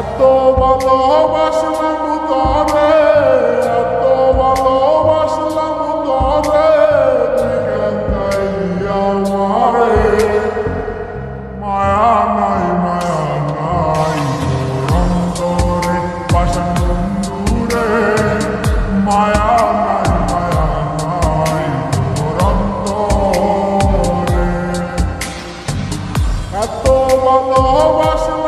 এত ভালোবাসলাম তরে এত ভালোবাসলাম তরে আমারে মায়া নাই মায়া নাই, অন্তরে পাশান বন্ধুরে, মায়া নাই মায়া নাই অন্তরে। এত ভালোবাসলাম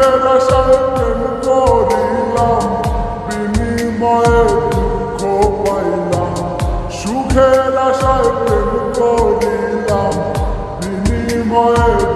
ফেরা সাহেবের করিলাম বিনিময়ে দুঃখ পাইলাম সুখের আশায় প্রেম করিলাম বিনিময়ে